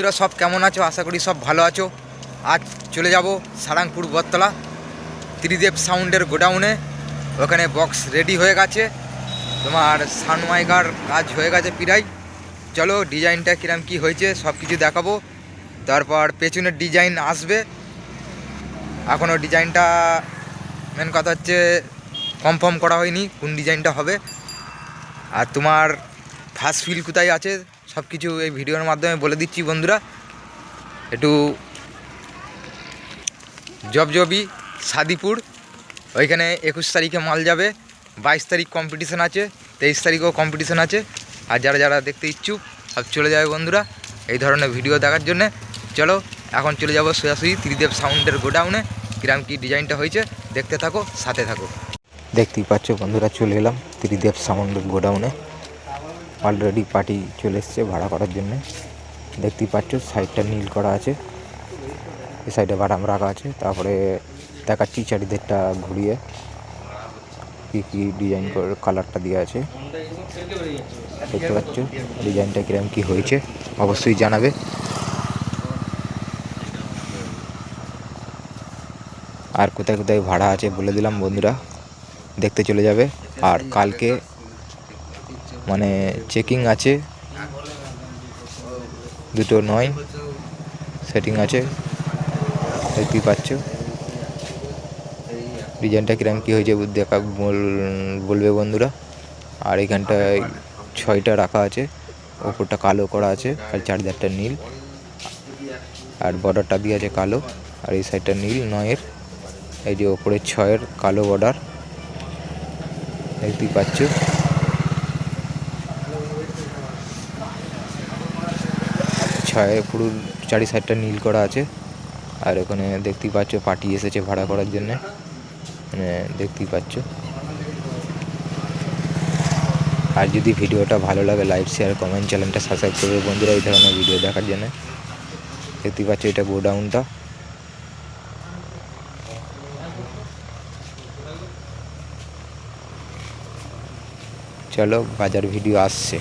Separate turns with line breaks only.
বন্ধুরা, সব কেমন আছো? আশা করি সব ভালো আছো। আজ চলে যাব সারাংপুর বটতলা, ত্রিদেব সাউন্ডের গোডাউনে। ওখানে বক্স রেডি হয়ে গেছে। তোমার সানমাইকার কাজ হয়ে গেছে প্রায়। চলো, ডিজাইনটা কিরম কি হয়েছে, সব কিছু দেখাবো। তারপর পেছনের ডিজাইন আসবে। এখনও ডিজাইনটা মেন কথা হচ্ছে কনফার্ম করা হয়নি কোন ডিজাইনটা হবে। আর তোমার ফার্স্ট ফিল কোথায় আছে? সব কিছু এই ভিডিওর মাধ্যমে বলে দিচ্ছি বন্ধুরা। একটু জবজবি, সাদিপুর, ওইখানে একুশ তারিখে মাল যাবে, বাইশ তারিখ কম্পিটিশান আছে, তেইশ তারিখও কম্পিটিশান আছে। আর যারা যারা দেখতে ইচ্ছুক, সব চলে যাবে বন্ধুরা, এই ধরনের ভিডিও দেখার জন্যে। চলো, এখন চলে যাব সোজাসুজি ত্রিদেব সাউন্ডের গোডাউনে। কিরাম কি ডিজাইনটা হয়েছে, দেখতে থাকো, সাথে থাকো। দেখতেই পাচ্ছ বন্ধুরা, চলে এলাম ত্রিদেব সাউন্ডের গোডাউনে। অলরেডি পার্টি চলে এসছে ভাড়া করার জন্য। দেখতেই পাচ্ছ সাইডটা নীল করা আছে। এই সাইডে বাটাম রাখা আছে। তারপরে দেখাচ্ছি চারিদিকটা ঘুরিয়ে, কী কী ডিজাইন করে কালারটা দেওয়া আছে। দেখতে পাচ্ছ ডিজাইনটা কিরম কী হয়েছে, অবশ্যই জানাবে। আর কোথায় কোথায় ভাড়া আছে বলে দিলাম বন্ধুরা, দেখতে চলে যাবে। আর কালকে মানে চেকিং আছে। দুটো নয়। সেটিং আছে। দেখতেই পাচ্ছ। ডিজাইনটা কিরম কী হয়েছে দেখা বল- বলবে বন্ধুরা। আর এখানটায় ছয়টা রাখা আছে। ওপরটা কালো করা আছে। আর চারদারটা নীল। আর বর্ডারটা দিয়ে আছে কালো। আর এই সাইডটা নীল, নয়ের। এই যে ওপরে ছয়ের কালো বর্ডার দেখতেই পাচ্ছ। ছয়ের পুরো চারি সাইডটা নীল করা আছে। আর ওখানে দেখতেই পাচ্ছ, পার্টি এসেছে ভাড়া করার জন্যে। মানে দেখতেই পাচ্ছ। আর যদি ভিডিওটা ভালো লাগে লাইক শেয়ার কমেন্ট চ্যানেলটা সাবস্ক্রাইব করবে বন্ধুরা এই ধরনের ভিডিও দেখার জন্য। দেখতেই পাচ্ছ এটা গোডাউনটা। চলো, বাজার ভিডিও আসছে।